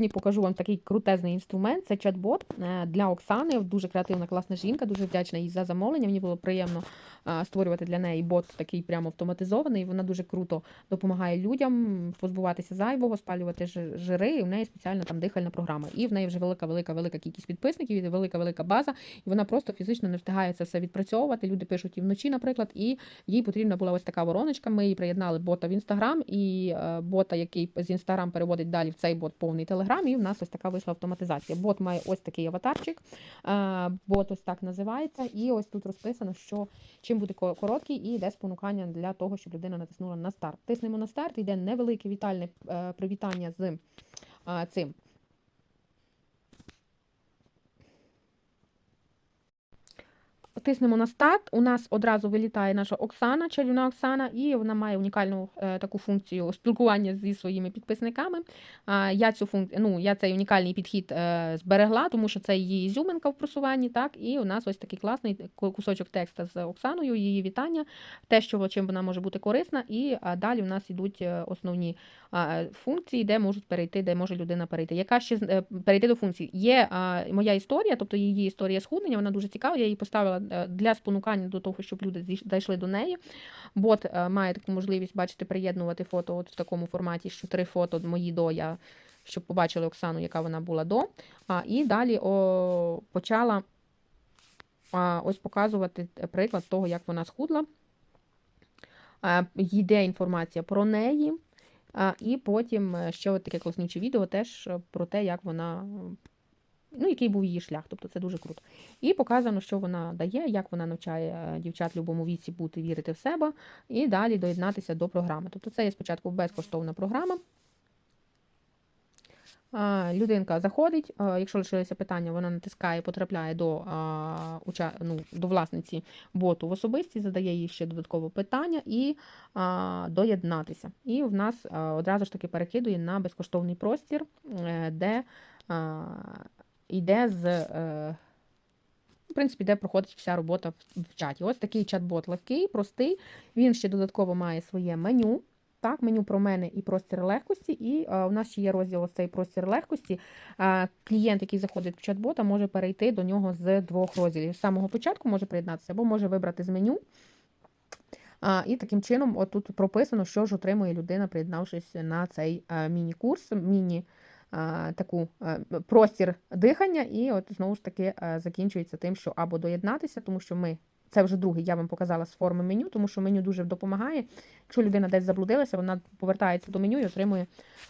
Сьогодні покажу вам такий крутезний інструмент. Це чат-бот е, для Оксани. Дуже креативна, класна жінка. Дуже вдячна їй за замовлення. Мені було приємно створювати для неї бот такий прямо автоматизований. Вона дуже круто допомагає людям позбуватися зайвого, спалювати жири. І в неї спеціальна там дихальна програма. І в неї вже велика, велика, велика кількість підписників, і велика, велика база. І вона просто фізично не встигає це все відпрацьовувати. Люди пишуть і вночі, наприклад, і їй потрібна була ось така вороночка. Ми їй приєднали бота в інстаграм і е, бота, який з інстаграм переводить далі в цей бот повний телеграм. І в нас ось така вийшла автоматизація. Бот має ось такий аватарчик. е, Бот ось так називається. І ось тут розписано, що чим буде короткий і йде спонукання для того, щоб людина натиснула на старт. Тиснемо на старт, йде невелике вітальне е, привітання з е, цим. Тиснемо на старт. У нас одразу вилітає наша Оксана, чарівна Оксана, і вона має унікальну е, таку функцію спілкування зі своїми підписниками. Я цю функ... ну, я цей унікальний підхід е, зберегла, тому що це її ізюминка в просуванні. Так, і у нас ось такий класний кусочок текста з Оксаною, її вітання, те, що чим вона може бути корисна, і далі в нас ідуть е, основні функції, де можуть перейти, де може людина перейти. Яка ще е, перейти до функцій? Є моя історія, тобто її історія схуднення, вона дуже цікава. Я її поставила е, для спонукання до того, щоб люди зайшли до неї. Бот е, має таку можливість, бачите, приєднувати фото от в такому форматі, що три фото мої до я. Щоб побачили Оксану, яка вона була до. А, і далі о, почала а, ось показувати приклад того, як вона схудла. А, йде інформація про неї. А, і потім е, ще от таке класнюче відео теж е, про те, як вона, ну, який був її шлях. Тобто це дуже круто. І показано, що вона дає, як вона навчає е, дівчат в будь-якому віці бути, вірити в себе, і далі доєднатися до програми. Тобто це є спочатку безкоштовна програма. Людинка заходить, якщо лишилися питання, вона натискає, потрапляє до, ну, до власниці боту в особисті, задає їй ще додаткове питання і доєднатися. І в нас одразу ж таки перекидує на безкоштовний простір, е, де йде з. е, В принципі, де проходить вся робота в чаті. Ось такий чат-бот легкий, простий. Він ще додатково має своє меню. Так, меню про мене і простір легкості. І а, у нас ще є розділ цей простір легкості. А, клієнт, який заходить в чат-бота, може перейти до нього з двох розділів. З самого початку може приєднатися, або може вибрати з меню. А, і таким чином, от тут прописано, що ж отримує людина, приєднавшись на цей міні-курс, міні. Таку простір дихання, і от знову ж таки закінчується тим, що або доєднатися, тому що ми це вже другий, я вам показала з форми меню, тому що меню дуже допомагає. Якщо людина десь заблудилася, вона повертається до меню і отримує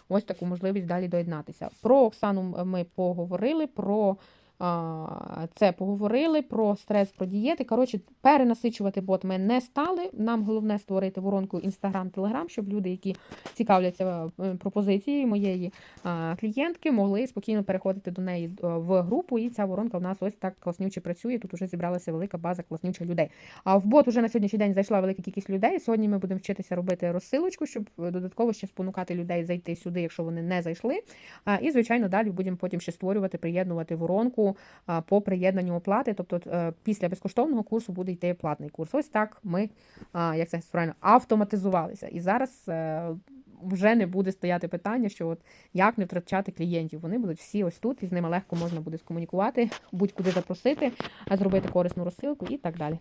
ось таку можливість далі доєднатися. Про Оксану ми поговорили, про це поговорили, про стрес, про дієти. Коротше, перенасичувати бот ми не стали. Нам головне створити воронку Instagram, Telegram, щоб люди, які цікавляться е, пропозицією моєї клієнтки, могли спокійно переходити до неї е, в групу. І ця воронка в нас ось так класнюче працює. Тут вже зібралася велика база класнючих людей. А в бот уже на сьогоднішній день зайшла велика кількість людей. Сьогодні ми будемо вчитися робити розсилочку, щоб е, додатково ще спонукати людей зайти сюди, якщо вони не зайшли. І, звичайно, далі будемо потім ще створювати, приєднувати воронку по приєднанню оплати. Тобто е, після безкоштовного курсу буде йти платний курс. Ось так ми, як це правильно, автоматизувалися. І зараз е, вже не буде стояти питання, що от як не втрачати клієнтів. Вони будуть всі ось тут, і з ними легко можна буде скомунікувати, будь-куди запросити, зробити корисну розсилку і так далі.